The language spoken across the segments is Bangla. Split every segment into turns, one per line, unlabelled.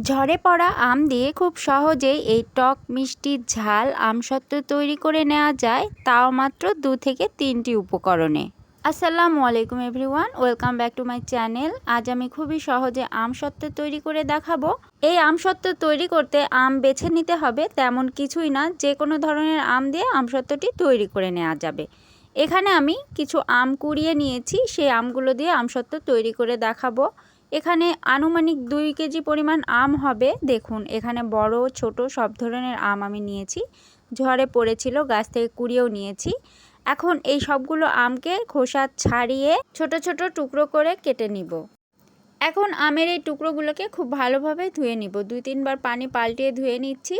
ঝরে পড়া আম দিয়ে খুব সহজেই এই টক মিষ্টি ঝাল আমসত্ত্ব তৈরি করে নেওয়া যায়, তাও মাত্র দু থেকে তিনটি উপকরণে। আসসালামু আলাইকুম everyone, welcome back to my channel. আজ আমি খুবই সহজে আমসত্ত্ব তৈরি করে দেখাবো। এই আমসত্ত্ব তৈরি করতে আম বেছে নিতে হবে তেমন কিছুই না, যে কোনো ধরনের আম দিয়ে আমসত্ত্বটি তৈরি করে নেওয়া যাবে। এখানে আমি কিছু আম কুড়িয়ে নিয়েছি, সেই আমগুলো দিয়ে আমসত্ত্ব তৈরি করে দেখাবো। এখানে আনুমানিক দুই কেজি পরিমাণ আম হবে। দেখুন, এখানে বড়, ছোট সব ধরনের আম আমি নিয়েছি। ঝড়ে পড়েছিল, গাছ থেকে কুড়িয়েও নিয়েছি। এখন এই সবগুলো আমকে খোসা ছাড়িয়ে ছোট ছোট টুকরো করে কেটে নিব। এখন আমের এই টুকরোগুলোকে খুব ভালোভাবে ধুয়ে নিব। দুই, তিনবার পানি পাল্টিয়ে ধুয়ে নিচ্ছি।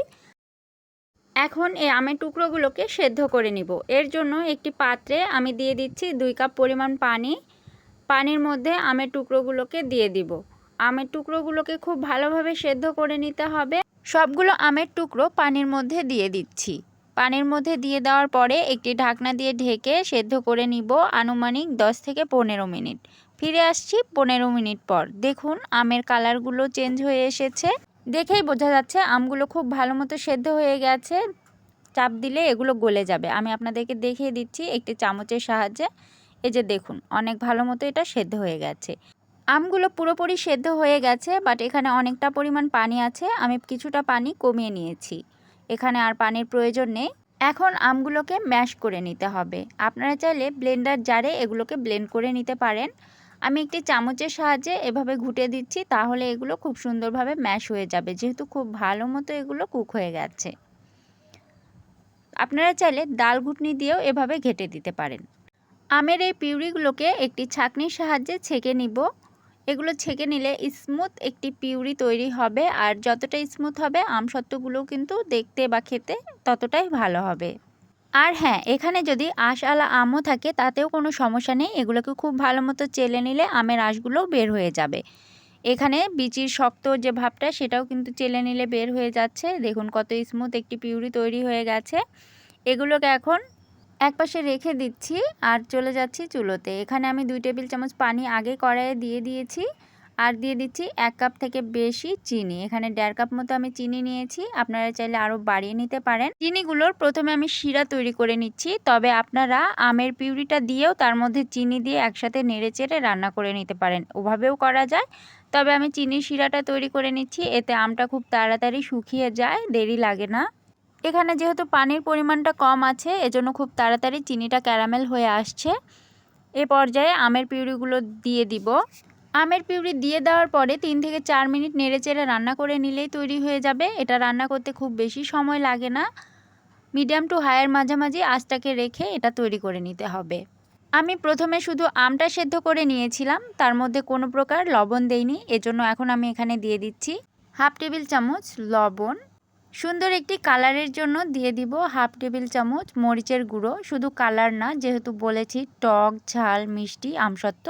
এখন এই আমের টুকরোগুলোকে সেদ্ধ করে নিব। এর জন্য একটি পাত্রে আমি দিয়ে দিচ্ছি দুই কাপ পরিমাণ পানি। পানির মধ্যে আমের টুকরোগুলোকে দিয়ে দিব। আমের টুকরোগুলোকে খুব ভালোভাবে সেদ্ধ করে নিতে হবে। সবগুলো আমের টুকরো পানির মধ্যে দিয়ে দিচ্ছি। পানির মধ্যে দিয়ে দেওয়ার পরে একটি ঢাকনা দিয়ে ঢেকে সেদ্ধ করে নিব আনুমানিক 10 থেকে পনেরো মিনিট। ফিরে আসছি পনেরো মিনিট পর। দেখুন, আমের কালারগুলো চেঞ্জ হয়ে এসেছে। দেখেই বোঝা যাচ্ছে আমগুলো খুব ভালো মতো সেদ্ধ হয়ে গেছে। চাপ দিলে এগুলো গলে যাবে। আমি আপনাদেরকে দেখিয়ে দিচ্ছি একটি চামচের সাহায্যে। এই যে দেখুন, অনেক ভালো মতো এটা সেদ্ধ হয়ে গেছে। আমগুলো পুরোপুরি সেদ্ধ হয়ে গেছে বাট এখানে অনেকটা পরিমাণ পানি আছে। আমি কিছুটা পানি কমিয়ে নিয়েছি। এখানে আর পানির প্রয়োজন নেই। এখন আমগুলোকে ম্যাশ করে নিতে হবে। আপনারা চাইলে ব্লেন্ডার জারে এগুলোকে ব্লেন্ড করে নিতে পারেন। আমি একটি চামচের সাহায্যে এভাবে ঘুটে দিচ্ছি, তাহলে এগুলো খুব সুন্দরভাবে ম্যাশ হয়ে যাবে। যেহেতু খুব ভালো মতো এগুলো কুক হয়ে গেছে। আপনারা চাইলে ডাল ঘুটনি দিয়েও এভাবে ঘেটে দিতে পারেন। আমের এই পিউরিগুলোকে একটি ছাঁকনির সাহায্যে ছেঁকে নিব। এগুলো ছেঁকে নিলে স্মুথ একটি পিউরি তৈরি হবে আর যতটা স্মুথ হবে আম সত্ত্বগুলো কিন্তু দেখতে বা খেতে ততটাই ভালো হবে। আর হ্যাঁ এখানে যদি আঁশ আলা আমও থাকে তাতেও কোনো সমস্যা নেই। এগুলোকে খুব ভালো মতো চেলে নিলে আমের আঁশগুলোও বের হয়ে যাবে। এখানে বিচির শক্ত যে ভাবটা সেটাও কিন্তু চেলে নিলে বের হয়ে যাচ্ছে। দেখুন কত স্মুথ একটি পিউরি তৈরি হয়ে গেছে। এগুলোকে এখন একপাশে রেখে দিচ্ছি আর চলে যাচ্ছি চুলোতে। এখানে আমি দুই টেবিল চামচ পানি আগে কড়াইয়ে দিয়ে দিয়েছি আর দিয়ে দিচ্ছি এক কাপ থেকে বেশি চিনি। এখানে দেড় কাপ মতো আমি চিনি নিয়েছি। আপনারা চাইলে আরও বাড়িয়ে নিতে পারেন। চিনিগুলোর প্রথমে আমি শিরা তৈরি করে নিচ্ছি। তবে আপনারা আমের পিউরিটা দিয়েও তার মধ্যে চিনি দিয়ে একসাথে নেড়ে চেড়ে রান্না করে নিতে পারেন। ওভাবেও করা যায়। তবে আমি চিনির শিরাটা তৈরি করে নিচ্ছি। এতে আমটা খুব তাড়াতাড়ি শুকিয়ে যায়। দেরি লাগে না। এখানে যেহেতু পানির পরিমাণটা কম আছে, এজন্য খুব তাড়াতাড়ি চিনিটা ক্যারামেল হয়ে আসছে। এ পর্যায়ে আমের পিউরিগুলো দিয়ে দিব। আমের পিউরি দিয়ে দেওয়ার পরে তিন থেকে চার মিনিট নেড়েচেড়ে রান্না করে নিলেই তৈরি হয়ে যাবে। এটা রান্না করতে খুব বেশি সময় লাগে না। মিডিয়াম টু হায়ার মাঝামাঝি আঁচটাকে রেখে এটা তৈরি করে নিতে হবে। আমি প্রথমে শুধু আমটা সেদ্ধ করে নিয়েছিলাম। তার মধ্যে কোনো প্রকার লবণ দেইনি। এজন্য এখন আমি এখানে দিয়ে দিচ্ছি হাফ টেবিল চামচ লবণ। সুন্দর একটি কালারের জন্য দিয়ে দিব হাফ টেবিল চামচ মরিচের গুঁড়ো। শুধু কালার না, যেহেতু বলেছি টক, ঝাল, মিষ্টি, আমসত্ত্ব,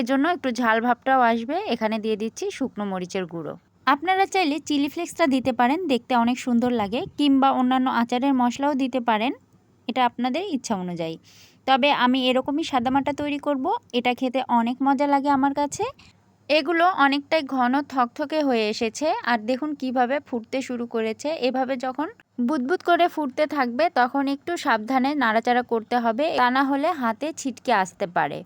এজন্য একটু ঝাল ভাবটাও আসবে। এখানে দিয়ে দিচ্ছি শুকনো মরিচের গুঁড়ো। আপনারা চাইলে চিলি ফ্লেক্সটা দিতে পারেন, দেখতে অনেক সুন্দর লাগে, কিংবা অন্যান্য আচারের মশলাও দিতে পারেন, এটা আপনাদের ইচ্ছা অনুযায়ী। তবে আমি এরকমই সাদামাটা তৈরি করব, এটা খেতে অনেক মজা লাগে আমার কাছে। এগুলো অনেকটাই ঘন থকথকে হয়ে এসেছে। আর দেখুন কীভাবে ফুটতে শুরু করেছে। এভাবে যখন বুদবুদ করে ফুটতে থাকবে, তখন একটু সাবধানে নাড়াচাড়া করতে হবে। তা না হলে হাতে ছিটকে আসতে পারে।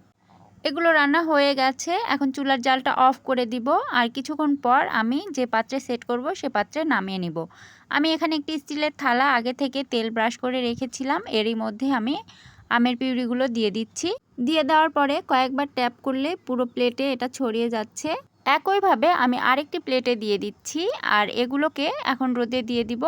এগুলো রান্না হয়ে গেছে। এখন চুলার জালটা অফ করে দিব। আর কিছুক্ষণ পর আমি যে পাত্রে সেট করব, সে পাত্রে নামিয়ে নিব। আমি এখানে একটি স্টিলের থালা আগে থেকে তেল ব্রাশ করে রেখেছিলাম। এরই মধ্যে আমি আমের পিউরিগুলো দিয়ে দিচ্ছি। দিয়ে দেওয়ার পরে কয়েকবার ট্যাপ করলে পুরো প্লেটে এটা ছড়িয়ে যাচ্ছে। একইভাবে আমি আরেকটি প্লেটে দিয়ে দিচ্ছি আর এগুলোকে এখন রোদে দিয়ে দিব।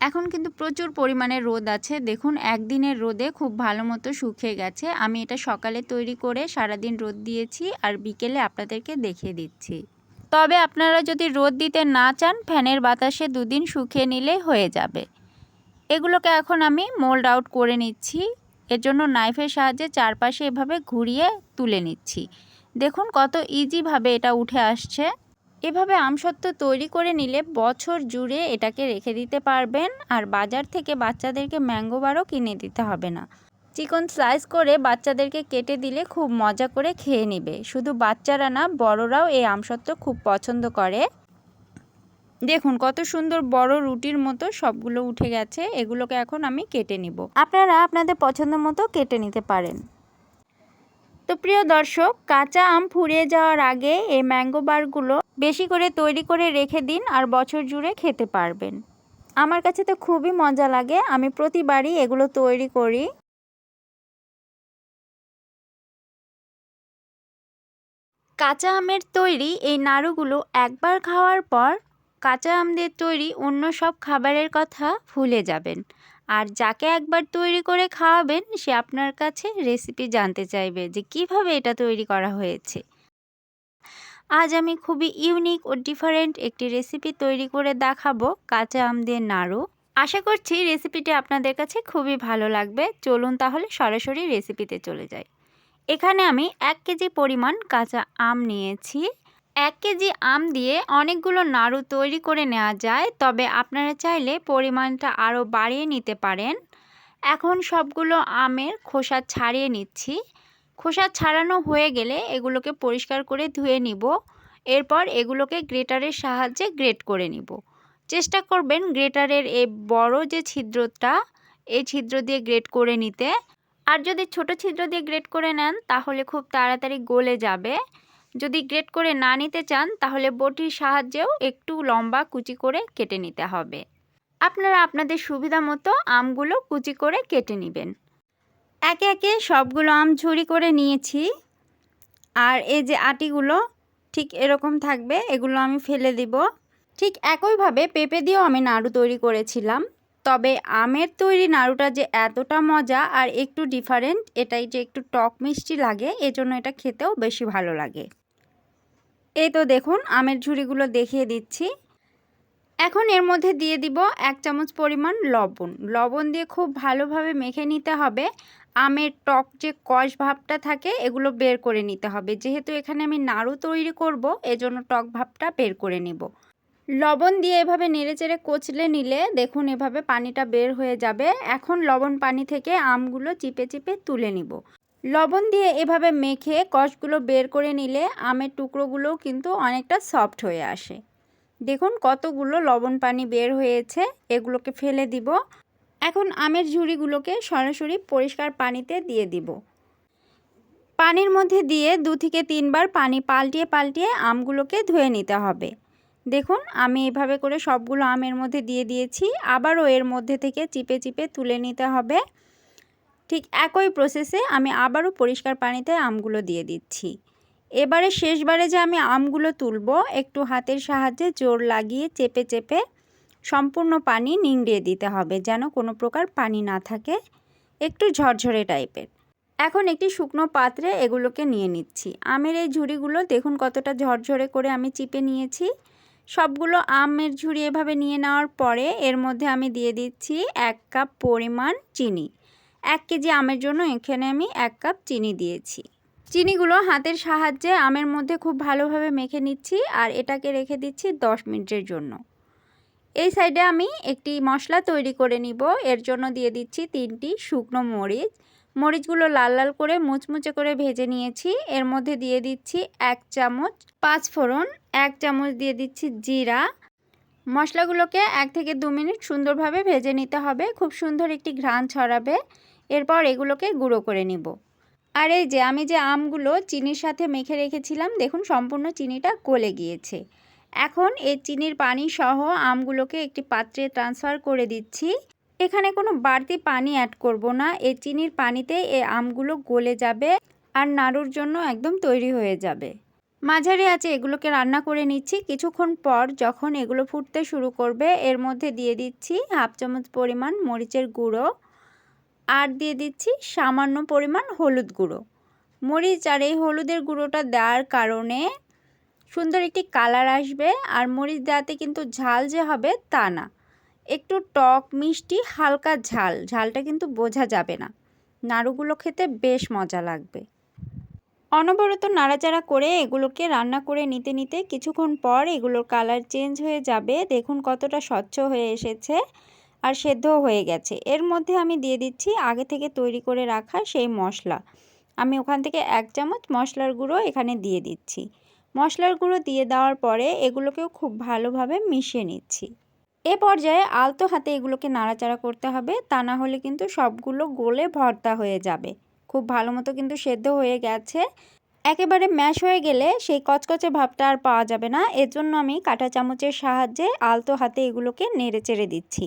এখন কিন্তু প্রচুর পরিমাণে রোদ আছে। দেখুন, একদিনের রোদে খুব ভালো মতো শুকিয়ে গেছে। আমি এটা সকালে তৈরি করে সারাদিন রোদ দিয়েছি আর বিকেলে আপনাদেরকে দেখিয়ে দিচ্ছি। তবে আপনারা যদি রোদ দিতে না চান, ফ্যানের বাতাসে দুদিন শুকিয়ে নিলে হয়ে যাবে। এগুলোকে এখন আমি মোল্ড আউট করে নিচ্ছি। এর জন্য নাইফের সাহায্যে চারপাশে এভাবে ঘুরিয়ে তুলে নিচ্ছি। দেখুন কত ইজিভাবে এটা উঠে আসছে। এভাবে আমসত্ত্ব তৈরি করে নিলে বছর জুড়ে এটাকে রেখে দিতে পারবেন আর বাজার থেকে বাচ্চাদেরকে ম্যাঙ্গো বারও কিনে দিতে হবে না। চিকন স্লাইস করে বাচ্চাদেরকে কেটে দিলে খুব মজা করে খেয়ে নেবে। শুধু বাচ্চারা না, বড়রাও এই আমসত্ত্ব খুব পছন্দ করে। দেখুন, কত সুন্দর বড় রুটির মতো সবগুলো উঠে গেছে, এগুলোকে এখন আমি কেটে নিব। আপনারা আপনাদের পছন্দ মতো কেটে নিতে পারেন। তো প্রিয় দর্শক, কাঁচা আম ফুরিয়ে যাওয়ার আগে এই ম্যাঙ্গো বারগুলো বেশি করে তৈরি করে রেখে দিন আর বছর জুড়ে খেতে পারবেন। আমার কাছে তো খুবই মজা লাগে, আমি প্রতিবারই এগুলো তৈরি করি। কাঁচা আমের তৈরি এই নাড়ুগুলো একবার খাওয়ার পর কাঁচা আম দিয়ে তৈরি অন্য সব খাবারের কথা ভুলে যাবেন। আর যাকে একবার তৈরি করে খাওয়াবেন, সে আপনার কাছে রেসিপি জানতে চাইবে যে কীভাবে এটা তৈরি করা হয়েছে। আজ আমি খুবই ইউনিক ও ডিফারেন্ট একটি রেসিপি তৈরি করে দেখাবো কাঁচা আম দিয়ে নাড়ু। আশা করছি রেসিপিটি আপনাদের কাছে খুবই ভালো লাগবে। চলুন তাহলে সরাসরি রেসিপিতে চলে যাই। এখানে আমি এক কেজি পরিমাণ কাঁচা আম নিয়েছি। এক কেজি আম দিয়ে অনেকগুলো নাড়ু তৈরি করে নেওয়া যায়, তবে আপনারা চাইলে পরিমাণটা আরও বাড়িয়ে নিতে পারেন। এখন সবগুলো আমের খোসা ছাড়িয়ে নিচ্ছি। খোসা ছাড়ানো হয়ে গেলে এগুলোকে পরিষ্কার করে ধুয়ে নিব। এরপর এগুলোকে গ্রেটারের সাহায্যে গ্রেট করে নিব। চেষ্টা করবেন গ্রেটারের এই বড় যে ছিদ্রটা, এই ছিদ্র দিয়ে গ্রেট করে নিতে। আর যদি ছোট ছিদ্র দিয়ে গ্রেট করে নেন, তাহলে খুব তাড়াতাড়ি গলে যাবে। যদি গ্রেট করে না নিতে চান, তাহলে বটির সাহায্যেও একটু লম্বা কুচি করে কেটে নিতে হবে। আপনারা আপনাদের সুবিধা মতো আমগুলো কুচি করে কেটে নেবেন। একে একে সবগুলো আম ঝুরি করে নিয়েছি। আর এই যে আটিগুলো, ঠিক এরকম থাকবে, এগুলো আমি ফেলে দিব। ঠিক একইভাবে পেঁপে দিয়েও আমি নাড়ু তৈরি করেছিলাম। তবে আমের তৈরি নাড়ুটা যে এতটা মজা আর একটু ডিফারেন্ট এটাই যে একটু টক মিষ্টি লাগে, এজন্য এটা খেতেও বেশি ভালো লাগে। এই তো দেখুন, আমের ঝুড়িগুলো দেখিয়ে দিচ্ছি। এখন এর মধ্যে দিয়ে দিব এক চামচ পরিমাণ লবণ। লবণ দিয়ে খুব ভালোভাবে মেখে নিতে হবে। আমের টক যে কষ ভাবটা থাকে, এগুলো বের করে নিতে হবে। যেহেতু এখানে আমি নাড়ু তৈরি করব, এজন্য টক ভাবটা বের করে নিব। লবণ দিয়ে এভাবে নেড়েচেড়ে কচলে নিলে দেখুন এভাবে পানিটা বের হয়ে যাবে। এখন লবণ পানি থেকে আমগুলো চিপে চিপে তুলে নিব। লবণ দিয়ে এভাবে মেখে কষগুলো বের করে নিলে আমের টুকরোগুলোও কিন্তু অনেকটা সফট হয়ে আসে। দেখুন কতগুলো লবণ পানি বের হয়েছে, এগুলোকে ফেলে দিব। এখন আমের ঝুড়িগুলোকে সরাসরি পরিষ্কার পানিতে দিয়ে দিব। পানির মধ্যে দিয়ে দু থেকে তিনবার পানি পাল্টিয়ে পাল্টিয়ে আমগুলোকে ধুয়ে নিতে হবে। দেখুন, আমি এভাবে করে সবগুলো আমের মধ্যে দিয়ে দিয়েছি। আবারও এর মধ্যে থেকে চিপে চিপে তুলে নিতে হবে। ঠিক একই প্রসেসে আমি আবারও পরিষ্কার পানিতে আমগুলো দিয়ে দিচ্ছি। এবারে শেষবারে যে আমি আমগুলো তুলব, একটু হাতের সাহায্যে জোর লাগিয়ে চেপে চেপে সম্পূর্ণ পানি নিংড়িয়ে দিতে হবে যেন কোনো প্রকার পানি না থাকে। একটু ঝরঝরে টাইপের। এখন একটি শুকনো পাত্রে এগুলোকে নিয়ে নিচ্ছি। আমের এই ঝুড়িগুলো দেখুন কতটা ঝরঝরে করে আমি চিপে নিয়েছি। সবগুলো আমের ঝুড়ি এভাবে নিয়ে নেওয়ার পরে এর মধ্যে আমি দিয়ে দিচ্ছি এক কাপ পরিমাণ চিনি। এক কেজি আমের জন্য এখানে আমি এক কাপ চিনি দিয়েছি। চিনিগুলো হাতের সাহায্যে আমের মধ্যে খুব ভালোভাবে মেখে নিচ্ছি আর এটাকে রেখে দিচ্ছি দশ মিনিটের জন্য। এই সাইডে আমি একটি মশলা তৈরি করে নিব। এর জন্য দিয়ে দিচ্ছি তিনটি শুকনো মরিচ। মরিচগুলো লাল লাল করে মুচমুচে করে ভেজে নিয়েছি। এর মধ্যে দিয়ে দিচ্ছি এক চামচ পাঁচ ফোড়ন এক চামচ দিয়ে দিচ্ছি জিরা। মশলাগুলোকে এক থেকে দু মিনিট সুন্দরভাবে ভেজে নিতে হবে। খুব সুন্দর একটি ঘ্রাণ ছড়াবে। এরপর এগুলোকে গুঁড়ো করে নিব। আর এই যে, আমি যে আমগুলো চিনির সাথে মেখে রেখেছিলাম, দেখুন সম্পূর্ণ চিনিটা গলে গিয়েছে। এখন এই চিনির পানি সহ আমগুলোকে একটি পাত্রে ট্রান্সফার করে দিচ্ছি। এখানে কোনো বাড়তি পানি অ্যাড করব না। এই চিনির পানিতে এই আমগুলো গলে যাবে আর নাড়ুর জন্য একদম তৈরি হয়ে যাবে। মাঝারি আছে, এগুলোকে রান্না করে নিচ্ছি। কিছুক্ষণ পর যখন এগুলো ফুটতে শুরু করবে, এর মধ্যে দিয়ে দিচ্ছি হাফ চামচ পরিমাণ মরিচের গুঁড়ো আর দিয়ে দিচ্ছি সামান্য পরিমাণ হলুদ গুঁড়ো। মরিচ আর এই হলুদের গুঁড়োটা দেওয়ার কারণে সুন্দর একটি কালার আসবে আর মরিচ দেওয়াতে কিন্তু ঝাল যে হবে তা না। একটু টক, মিষ্টি, হালকা ঝাল, ঝালটা কিন্তু বোঝা যাবে না। নাড়ুগুলো খেতে বেশ মজা লাগবে। অনবরত নাড়াচাড়া করে এগুলোকে রান্না করে নিতে নিতে কিছুক্ষণ পর এগুলোর কালার চেঞ্জ হয়ে যাবে। দেখুন কতটা স্বচ্ছ হয়ে এসেছে আর সেদ্ধও হয়ে গেছে। এর মধ্যে আমি দিয়ে দিচ্ছি আগে থেকে তৈরি করে রাখা সেই মশলা। আমি ওখান থেকে এক চামচ মশলার গুঁড়ো এখানে দিয়ে দিচ্ছি। মশলার গুঁড়ো দিয়ে দেওয়ার পরে এগুলোকেও খুব ভালোভাবে মিশিয়ে নিচ্ছি। এ পর্যায়ে আলতো হাতে এগুলোকে নাড়াচাড়া করতে হবে। তা না হলে কিন্তু সবগুলো গলে ভর্তা হয়ে যাবে। খুব ভালো মতো কিন্তু সেদ্ধ হয়ে গেছে। একেবারে ম্যাশ হয়ে গেলে সেই কচকচে ভাবটা আর পাওয়া যাবে না। এর জন্য আমি কাঁটা চামচের সাহায্যে আলতো হাতে এগুলোকে নেড়ে চেড়ে দিচ্ছি।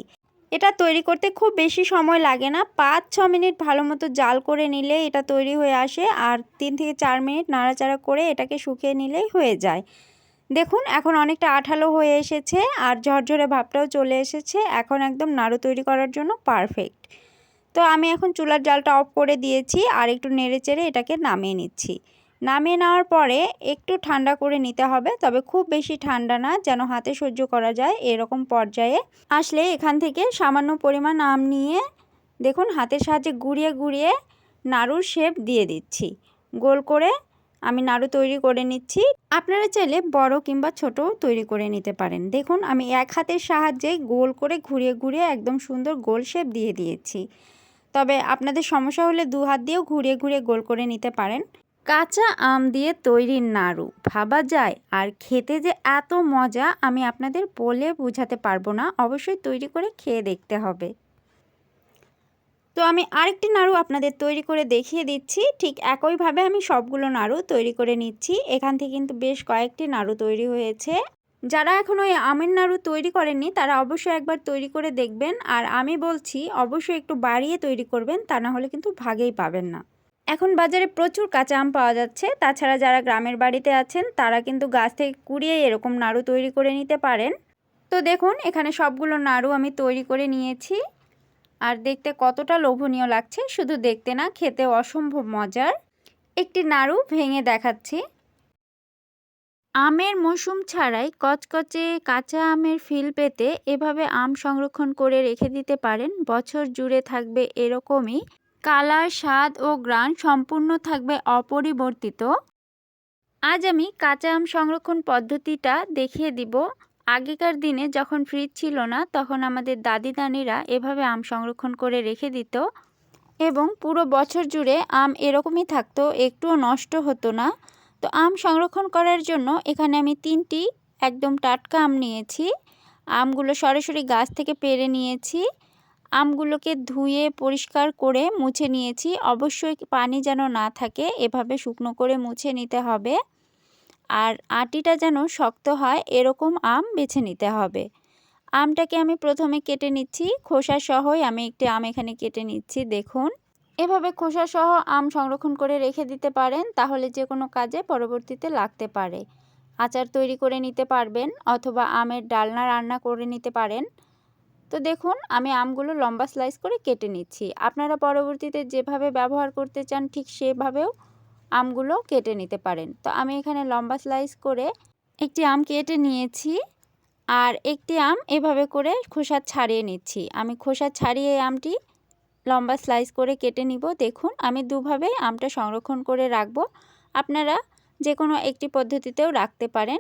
এটা তৈরি করতে খুব বেশি সময় লাগে না। পাঁচ, ছ মিনিট ভালো মতো জাল করে নিলে এটা তৈরি হয়ে আসে আর তিন থেকে চার মিনিট নাড়াচাড়া করে এটাকে শুকিয়ে নিলেই হয়ে যায়। দেখুন, এখন অনেকটা আঠালো হয়ে এসেছে আর ঝরঝরে ভাবটাও চলে এসেছে। এখন একদম নাড়ু তৈরি করার জন্য পারফেক্ট। তো আমি এখন চুলার জালটা অফ করে দিয়েছি আর একটু নেড়ে চেড়ে এটাকে নামিয়ে নিচ্ছি। নামিয়ে নেওয়ার পরে একটু ঠান্ডা করে নিতে হবে, তবে খুব বেশি ঠান্ডা না, যেন হাতে সহ্য করা যায় এরকম পর্যায়ে। আসলে এখান থেকে সামান্য পরিমাণ আম নিয়ে দেখুন হাতের সাহায্যে গুঁড়িয়ে গুঁড়িয়ে নাড়ুর শেপ দিয়ে দিচ্ছি। গোল করে আমি নাড়ু তৈরি করে নিচ্ছি। আপনারা চাইলে বড় কিংবা ছোট তৈরি করে নিতে পারেন। দেখুন আমি এক হাতের সাহায্যে গোল করে ঘুরিয়ে ঘুরিয়ে একদম সুন্দর গোল শেপ দিয়ে দিয়েছি। তবে আপনাদের সমস্যা হলে দু হাত দিয়েও ঘুরিয়ে ঘুরিয়ে গোল করে নিতে পারেন। কাঁচা আম দিয়ে তৈরি নাড়ু, ভাবা যায়। আর খেতে যে এত মজা, আমি আপনাদের বলে বোঝাতে পারব না। অবশ্যই তৈরি করে খেয়ে দেখতে হবে। তো আমি আরেকটি নাড়ু আপনাদের তৈরি করে দেখিয়ে দিচ্ছি। ঠিক একইভাবে আমি সবগুলো নাড়ু তৈরি করে নিচ্ছি। এখান থেকে কিন্তু বেশ কয়েকটি নাড়ু তৈরি হয়েছে। যারা এখন ওই আমের নাড়ু তৈরি করেননি, তারা অবশ্যই একবার তৈরি করে দেখবেন। আর আমি বলছি, অবশ্যই একটু বাড়িয়ে তৈরি করবেন, তা না হলে কিন্তু ভাগেই পাবেন না। এখন বাজারে প্রচুর কাঁচা আম পাওয়া যাচ্ছে। তাছাড়া যারা গ্রামের বাড়িতে আছেন, তারা কিন্তু গাছ থেকে কুড়িয়ে এরকম নাড়ু তৈরি করে নিতে পারেন। তো দেখুন, এখানে সবগুলো নাড়ু আমি তৈরি করে নিয়েছি। আর দেখতে কতটা লোভনীয় লাগছে, শুধু দেখতে না, খেতে অসম্ভব মজার। একটি নাড়ু ভেঙে দেখাচ্ছি। আমের মৌসুম ছাড়াই কচকচে কাঁচা আমের ফিল পেতে এভাবে আম সংরক্ষণ করে রেখে দিতে পারেন। বছর জুড়ে থাকবে এরকমই। কালার, স্বাদ ও গ্রান সম্পূর্ণ থাকবে অপরিবর্তিত। আজ আমি কাঁচা আম সংরক্ষণ পদ্ধতিটা দেখিয়ে দিব। আগেকার দিনে যখন ফ্রিজ ছিল না, তখন আমাদের দাদি দানিরা এভাবে আম সংরক্ষণ করে রেখে দিত এবং পুরো বছর জুড়ে আম এরকমই থাকতো, একটুও নষ্ট হতো না। তো আম সংরক্ষণ করার জন্য এখানে আমি তিনটি একদম টাটকা আম নিয়েছি। আমগুলো সরাসরি গাছ থেকে পেরে নিয়েছি। আমগুলোকে ধুয়ে পরিষ্কার করে মুছে নিয়েছি। অবশ্যই পানি যেন না থাকে, এভাবে শুকনো করে মুছে নিতে হবে। আর আটিটা যেন শক্ত হয়, এরকম আম বেছে নিতে হবে। আমটাকে আমি প্রথমে কেটে নিচ্ছি। খোসা সহই আমি একটি আম এখানে কেটে নিচ্ছি, দেখুন। এভাবে খোসা সহ আম সংরক্ষণ করে রেখে দিতে পারেন, তাহলে যে কোনো কাজে পরবর্তীতে লাগতে পারে। আচার তৈরি করে নিতে পারবেন অথবা আমের ডালনা রান্না করে নিতে পারেন। তো দেখুন, আমি আমগুলো লম্বা স্লাইস করে কেটে নিচ্ছি। আপনারা পরবর্তীতে যেভাবে ব্যবহার করতে চান ঠিক সেভাবেও আমগুলো কেটে নিতে পারেন। তো আমি এখানে লম্বা স্লাইস করে একটি আম কেটে নিয়েছি আর একটি আম এভাবে করে খোসা ছাড়িয়ে নিচ্ছি। আমি খোসা ছাড়িয়ে আমটি লম্বা স্লাইস করে কেটে নিব। দেখুন, আমি দুভাবে আমটা সংরক্ষণ করে রাখব। আপনারা যে কোনো একটি পদ্ধতিতেও রাখতে পারেন।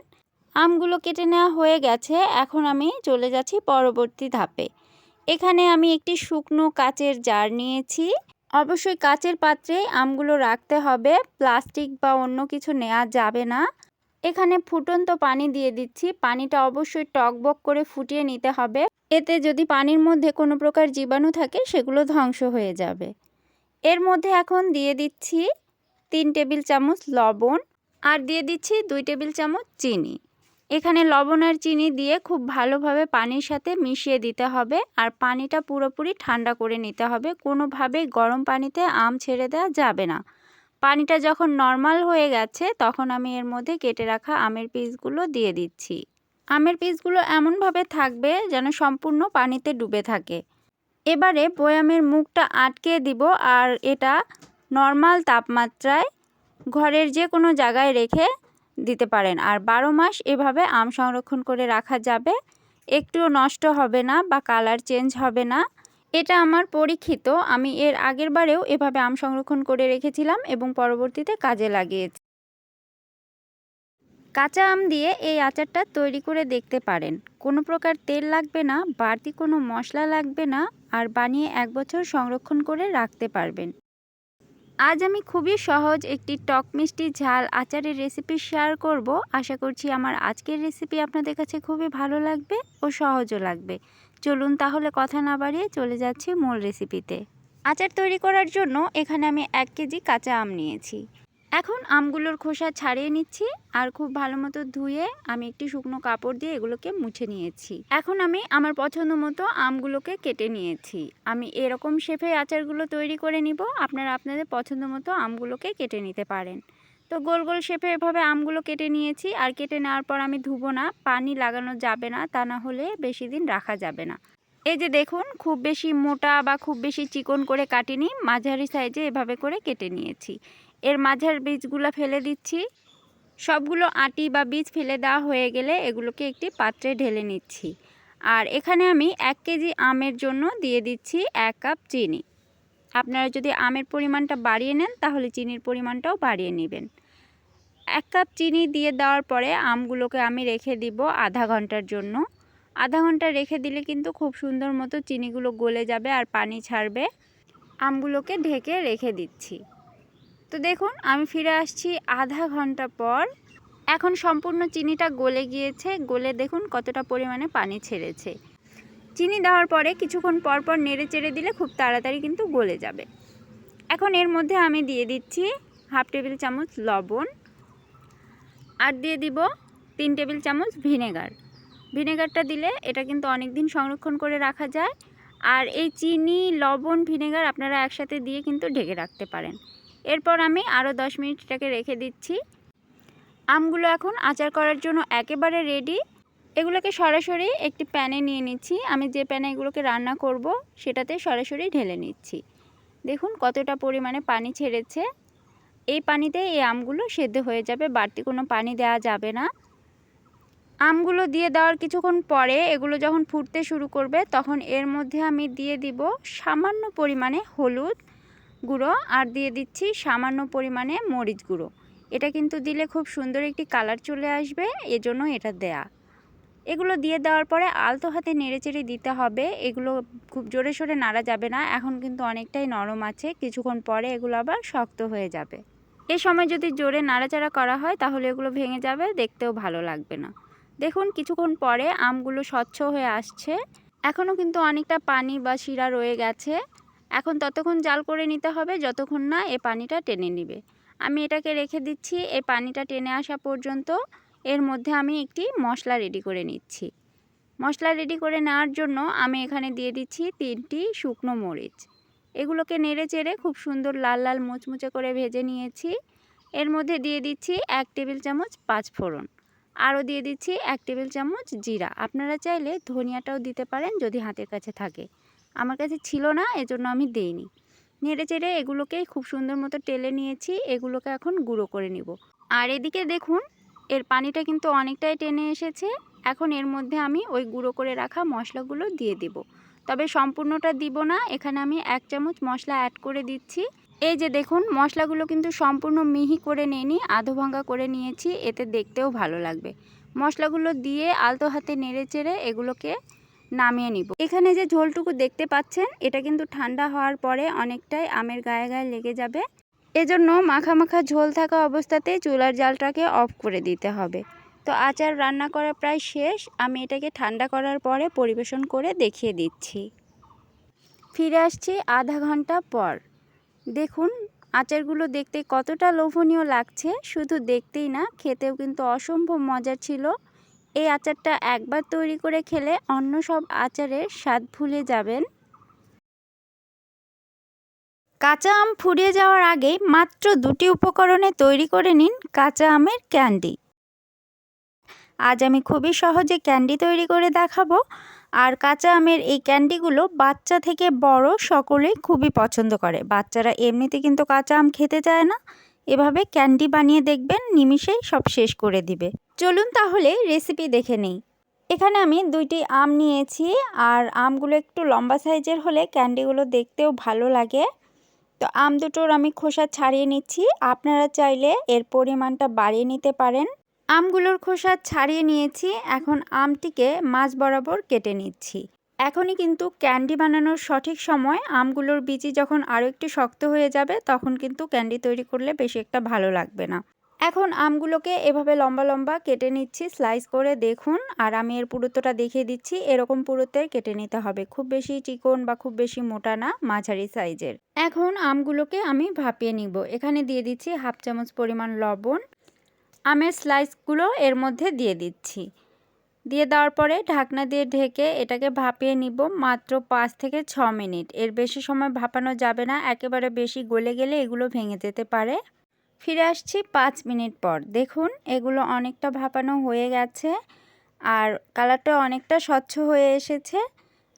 আমগুলো কেটে নেওয়া হয়ে গেছে। এখন আমি চলে যাচ্ছি পরবর্তী ধাপে। এখানে আমি একটি শুকনো কাচের জার নিয়েছি। অবশ্যই কাচের পাত্রে আমগুলো রাখতে হবে। প্লাস্টিক বা অন্য কিছু নেওয়া যাবে না। এখানে ফুটন্ত পানি দিয়ে দিচ্ছি। পানিটা অবশ্যই টকবক করে ফুটিয়ে নিতে হবে। এতে যদি পানির মধ্যে কোনো প্রকার জীবাণু থাকে, সেগুলো ধ্বংস হয়ে যাবে। এর মধ্যে এখন দিয়ে দিচ্ছি তিন টেবিল চামচ লবণ আর দিয়ে দিচ্ছি দুই টেবিল চামচ চিনি। এখানে লবণ আর চিনি দিয়ে খুব ভালোভাবে পানির সাথে মিশিয়ে দিতে হবে আর পানিটা পুরোপুরি ঠান্ডা করে নিতে হবে। কোনোভাবেই গরম পানিতে আম ছেড়ে দেওয়া যাবে না। পানিটা যখন নর্মাল হয়ে গেছে, তখন আমি এর মধ্যে কেটে রাখা আমের পিসগুলো দিয়ে দিচ্ছি। আমের পিসগুলো এমনভাবে থাকবে যেন সম্পূর্ণ পানিতে ডুবে থাকে। এবারে বয়ামের মুখটা আটকে দিব আর এটা নর্মাল তাপমাত্রায় ঘরের যে কোনো জায়গায় রেখে দিতে পারেন। আর বারো মাস এভাবে আম সংরক্ষণ করে রাখা যাবে। একটুও নষ্ট হবে না বা কালার চেঞ্জ হবে না। এটা আমার পরীক্ষিত। আমি এর আগের বারেও এভাবে আম সংরক্ষণ করে রেখেছিলাম এবং পরবর্তীতে কাজে লাগিয়েছি। কাঁচা আম দিয়ে এই আচারটা তৈরি করে দেখতে পারেন। কোনো প্রকার তেল লাগবে না, বাড়তি কোনো মশলা লাগবে না, আর বানিয়ে এক বছর সংরক্ষণ করে রাখতে পারবেন। আজ আমি খুবই সহজ একটি টক মিষ্টি ঝাল আচারের রেসিপি শেয়ার করব। আশা করছি আমার আজকের রেসিপি আপনাদের কাছে খুবই ভালো লাগবে ও সহজও লাগবে। চলুন তাহলে কথা না বাড়িয়ে চলে যাচ্ছি মূল রেসিপিতে আচার তৈরি করার জন্য এখানে আমি এক কেজি কাঁচা আম নিয়েছি। এখন আমগুলোর খোসা ছাড়িয়ে নিচ্ছি আর খুব ভালো মতো ধুয়ে আমি একটি শুকনো কাপড় দিয়ে এগুলোকে মুছে নিয়েছি। এখন আমি আমার পছন্দ মতো আমগুলোকে কেটে নিয়েছি। আমি এরকম শেপে আচারগুলো তৈরি করে নিব, আপনারা আপনাদের পছন্দ মতো আমগুলোকে কেটে নিতে পারেন। তো গোল গোল শেপে এভাবে আমগুলো কেটে নিয়েছি। আর কেটে নেওয়ার পর আমি ধুবো না, পানি লাগানো যাবে না, তা না হলে বেশি দিন রাখা যাবে না। এই যে দেখুন, খুব বেশি মোটা বা খুব বেশি চিকন করে কাটিনি, মাঝারি সাইজে এভাবে করে কেটে নিয়েছি। এর মাঝার বীজগুলো ফেলে দিচ্ছি। সবগুলো আটি বা বীজ ফেলে দেওয়া হয়ে গেলে এগুলোকে একটি পাত্রে ঢেলে নিচ্ছি। আর এখানে আমি এক কেজি আমের জন্য দিয়ে দিচ্ছি এক কাপ চিনি। আপনারা যদি আমের পরিমাণটা বাড়িয়ে নেন, তাহলে চিনির পরিমাণটাও বাড়িয়ে নেবেন। এক কাপ চিনি দিয়ে দেওয়ার পরে আমগুলোকে আমি রেখে দিব আধা ঘণ্টার জন্য। আধা ঘণ্টা রেখে দিলে কিন্তু খুব সুন্দর মতো চিনিগুলো গলে যাবে আর পানি ছাড়বে। আমগুলোকে ঢেকে রেখে দিচ্ছি। তো দেখুন, আমি ফিরে আসছি আধা ঘণ্টা পর। এখন সম্পূর্ণ চিনিটা গলে গিয়েছে। গলে দেখুন কতটা পরিমাণে পানি ছেড়েছে। চিনি দেওয়ার পরে কিছুক্ষণ পর পর নেড়ে চেড়ে দিলে খুব তাড়াতাড়ি কিন্তু গলে যাবে। এখন এর মধ্যে আমি দিয়ে দিচ্ছি হাফ টেবিল চামচ লবণ। আর দিয়ে দিব তিন টেবিল চামচ ভিনেগার। ভিনেগারটা দিলে এটা কিন্তু অনেক দিন সংরক্ষণ করে রাখা যায়। আর এই চিনি, লবণ, ভিনেগার আপনারা একসাথে দিয়ে কিন্তু ঢেকে রাখতে পারেন। এরপর আমি আরও দশ মিনিট এটাকে রেখে দিচ্ছি। আমগুলো এখন আচার করার জন্য একেবারে রেডি এগুলোকে সরাসরি একটি প্যানে নিয়ে নিচ্ছি। আমি যে প্যানে এগুলোকে রান্না করব, সেটাতে সরাসরি ঢেলে নিচ্ছি। দেখুন কতটা পরিমাণে পানি ছেড়েছে। এই পানিতে এই আমগুলো সেদ্ধ হয়ে যাবে, বাড়তি কোনো পানি দেওয়া যাবে না। আমগুলো দিয়ে দেওয়ার কিছুক্ষণ পরে এগুলো যখন ফুটতে শুরু করবে, তখন এর মধ্যে আমি দিয়ে দিব সামান্য পরিমাণে হলুদ গুঁড়ো আর দিয়ে দিচ্ছি সামান্য পরিমাণে মরিচ গুঁড়ো। এটা কিন্তু দিলে খুব সুন্দর একটি কালার চলে আসবে, এজন্য এটা দেয়া। এগুলো দিয়ে দেওয়ার পরে আলতো হাতে নেড়েচেড়ে দিতে হবে, এগুলো খুব জোরে সোরে নাড়া যাবে না, এখন কিন্তু অনেকটাই নরম আছে, কিছুক্ষণ পরে এগুলো আবার শক্ত হয়ে যাবে। এ সময় যদি জোরে নাড়াচাড়া করা হয়, তাহলে এগুলো ভেঙে যাবে, দেখতেও ভালো লাগবে না। দেখুন, কিছুক্ষণ পরে আমগুলো স্বচ্ছ হয়ে আসছে। এখনও কিন্তু অনেকটা পানি বা শিরা রয়ে গেছে। এখন ততক্ষণ জাল করে নিতে হবে, যতক্ষণ না এ পানিটা টেনে নিবে। আমি এটাকে রেখে দিচ্ছি এই পানিটা টেনে আসা পর্যন্ত। এর মধ্যে আমি একটি মশলা রেডি করে নিচ্ছি। মশলা রেডি করে নেওয়ার জন্য আমি এখানে দিয়ে দিচ্ছি তিনটি শুকনো মরিচ। এগুলোকে নেড়ে চেড়ে খুব সুন্দর লাল লাল মুচমুচে করে ভেজে নিয়েছি। এর মধ্যে দিয়ে দিচ্ছি এক টেবিল চামচ পাঁচ ফোড়ন। আরও দিয়ে দিচ্ছি এক টেবিল চামচ জিরা। আপনারা চাইলে ধনিয়াটাও দিতে পারেন যদি হাতের কাছে থাকে। আমার কাছে ছিল না, এজন্য আমি দেইনি। নেড়ে চেড়ে এগুলোকে খুব সুন্দর মতো টেলে নিয়েছি। এগুলোকে এখন গুঁড়ো করে নিব। আর এদিকে দেখুন, এর পানিটা কিন্তু অনেকটাই টেনে এসেছে। এখন এর মধ্যে আমি ওই গুঁড়ো করে রাখা মশলাগুলো দিয়ে দিব। তবে সম্পূর্ণটা দিব না। এখানে আমি এক চামচ মশলা অ্যাড করে দিচ্ছি। এই যে দেখুন, মশলাগুলো কিন্তু সম্পূর্ণ মিহি করে নিইনি, আধো ভাঙ্গা করে নিয়েছি, এতে দেখতেও ভালো লাগবে। মশলাগুলো দিয়ে আলতো হাতে নেড়ে চেড়ে এগুলোকে নামিয়ে নিব। এখানে যে ঝোলটুকু দেখতে পাচ্ছেন, এটা কিন্তু ঠান্ডা হওয়ার পরে অনেকটাই আমের গায়ে গায়ে লেগে যাবে। এজন্য মাখা মাখা ঝোল থাকা অবস্থাতেই চুলার জালটাকে অফ করে দিতে হবে। তো আচার রান্না করা প্রায় শেষ। আমি এটাকে ঠান্ডা করার পরে পরিবেশন করে দেখিয়ে দিচ্ছি। ফিরে আসছি আধা ঘণ্টা পর। দেখুন, আচারগুলো দেখতে কতটা লোভনীয় লাগছে। শুধু দেখতেই না, খেতেও কিন্তু অসম্ভব মজার ছিল। এই আচারটা একবার তৈরি করে খেলে অন্য সব আচারের স্বাদ ভুলে যাবেন। কাঁচা আম ফুরিয়ে যাওয়ার আগে মাত্র দুটি উপকরণে তৈরি করে নিন কাঁচা আমের ক্যান্ডি। আজ আমি খুবই সহজে ক্যান্ডি তৈরি করে দেখাবো। আর কাঁচা আমের এই ক্যান্ডিগুলো বাচ্চা থেকে বড় সকলেই খুবই পছন্দ করে। বাচ্চারা এমনিতে কিন্তু কাঁচা আম খেতে চায় না। এভাবে ক্যান্ডি বানিয়ে দেখবেন, নিমিষেই সব শেষ করে দিবে। চলুন তাহলে রেসিপি দেখে নেই। এখানে আমি দুইটি আম নিয়েছি, আর আমগুলো একটু লম্বা সাইজের হলে ক্যান্ডিগুলো দেখতেও ভালো লাগে। তো আম দুটোর আমি খোসা ছাড়িয়ে নিচ্ছি। আপনারা চাইলে এর পরিমাণটা বাড়িয়ে নিতে পারেন। আমগুলোর খোসা ছাড়িয়ে নিয়েছি। এখন আমটিকে মাছ বরাবর কেটে নিচ্ছি। এখনই কিন্তু ক্যান্ডি বানানোর সঠিক সময়। আমগুলোর বিচি যখন আরও একটু শক্ত হয়ে যাবে, তখন কিন্তু ক্যান্ডি তৈরি করলে বেশি একটা ভালো লাগবে না। এখন আমগুলোকে এভাবে লম্বা লম্বা কেটে নিচ্ছি, স্লাইস করে দেখুন। আর আমি এর পুরুত্বটা দেখিয়ে দিচ্ছি। এরকম পুরুত্বের কেটে নিতে হবে। খুব বেশি চিকন বা খুব বেশি মোটা না, মাঝারি সাইজের। এখন আমগুলোকে আমি ভাপিয়ে নিব। এখানে দিয়ে দিচ্ছি হাফ চামচ পরিমাণ লবণ। আমের স্লাইসগুলো এর মধ্যে দিয়ে দিচ্ছি। দিয়ে দেওয়ার পরে ঢাকনা দিয়ে ঢেকে এটাকে ভাপিয়ে নিব মাত্র পাঁচ থেকে ছ মিনিট। এর বেশি সময় ভাপানো যাবে না, একেবারে বেশি গলে গেলে এগুলো ভেঙে যেতে পারে। ফিরে আসছি পাঁচ মিনিট পর। দেখুন, এগুলো অনেকটা ভাপানো হয়ে গেছে আর কালারটা অনেকটা স্বচ্ছ হয়ে এসেছে।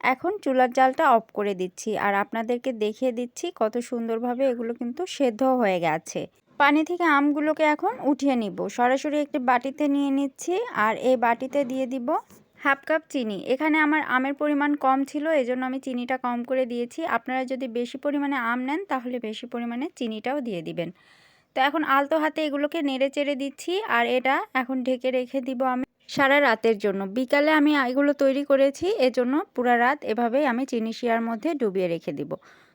এখন চুলার জালটা অফ করে দিচ্ছি আর আপনাদেরকে দেখিয়ে দিচ্ছি কত সুন্দরভাবে এগুলো কিন্তু সেদ্ধ হয়ে গেছে। পানি থেকে আমগুলোকে এখন উঠিয়ে নিব। সরাসরি একটি বাটিতে নিয়ে নিচ্ছি আর এই বাটিতে দিয়ে দিব হাফ কাপ চিনি। এখানে আমার আমের পরিমাণ কম ছিল, এজন্য আমি চিনিটা কম করে দিয়েছি। আপনারা যদি বেশি পরিমাণে আম নেন, তাহলে বেশি পরিমাণে চিনিটাও দিয়ে দিবেন। তো এখন আলতো হাতে এগুলোকে নেড়ে চেড়ে দিচ্ছি আর এটা এখন ঢেকে রেখে দিব আমি সারা রাতের জন্য। বিকালে আমি এগুলো তৈরি করেছি, এজন্য পুরা রাত এভাবেই আমি চিনি শিয়ার মধ্যে ডুবিয়ে রেখে দিব।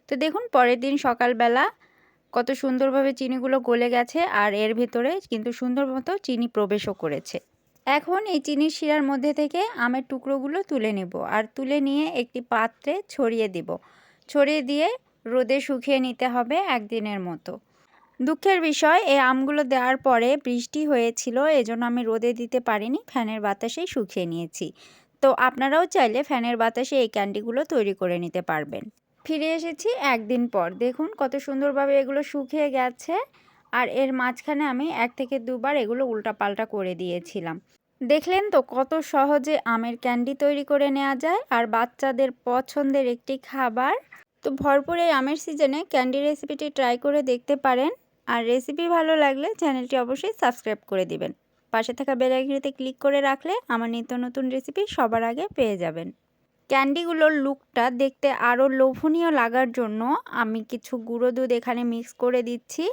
তো দেখুন, পরের দিন সকালবেলা কত সুন্দরভাবে চিনিগুলো গলে গেছে আর এর ভেতরে কিন্তু সুন্দর মতো চিনি প্রবেশও করেছে। এখন এই চিনির শিরার মধ্যে থেকে আমের টুকরোগুলো তুলে নেব আর তুলে নিয়ে একটি পাত্রে ছড়িয়ে দিব। ছড়িয়ে দিয়ে রোদে শুকিয়ে নিতে হবে একদিনের মতো। দুঃখের বিষয়, এই আমগুলো দেওয়ার পরে বৃষ্টি হয়েছিল, এজন্য আমি রোদে দিতে পারিনি, ফ্যানের বাতাসেই শুকিয়ে নিয়েছি। তো আপনারাও চাইলে ফ্যানের বাতাসে এই ক্যান্ডিগুলো তৈরি করে নিতে পারবেন। ফিরে এসেছি একদিন পর। দেখুন কত সুন্দরভাবে এগুলো শুকিয়ে গেছে। আর এর মাঝখানে আমি এক থেকে দুবার এগুলো উল্টাপাল্টা করে দিয়েছিলাম। দেখলেন তো কত সহজে আমের ক্যান্ডি তৈরি করে নেওয়া যায় আর বাচ্চাদের পছন্দের একটি খাবার। তো ভরপুর এই আমের সিজনে ক্যান্ডি রেসিপিটি ট্রাই করে দেখতে পারেন। আর রেসিপি ভালো লাগলে চ্যানেলটি অবশ্যই সাবস্ক্রাইব করে দিবেন। পাশে থাকা বেলাইঘিরিতে ক্লিক করে রাখলে আমার নিত্য নতুন রেসিপি সবার আগে পেয়ে যাবেন। ক্যান্ডিগুলোর লুকটা দেখতে আরও লোভনীয় লাগার জন্য আমি কিছু গুঁড়ো দুধ এখানে মিক্স করে দিচ্ছি।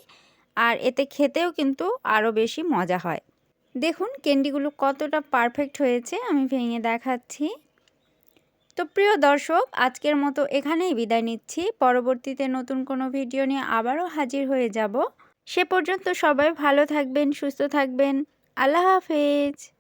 আর এতে খেতেও কিন্তু আরও বেশি মজা হয়। দেখুন, ক্যান্ডিগুলো কতটা পারফেক্ট হয়েছে, আমি ভেঙে দেখাচ্ছি। তো প্রিয় দর্শক, আজকের মতো এখানেই বিদায় নিচ্ছি। পরবর্তীতে নতুন কোনো ভিডিও নিয়ে আবারও হাজির হয়ে যাব। সে পর্যন্ত সবাই ভালো থাকবেন, সুস্থ থাকবেন। আল্লাহ হাফেজ।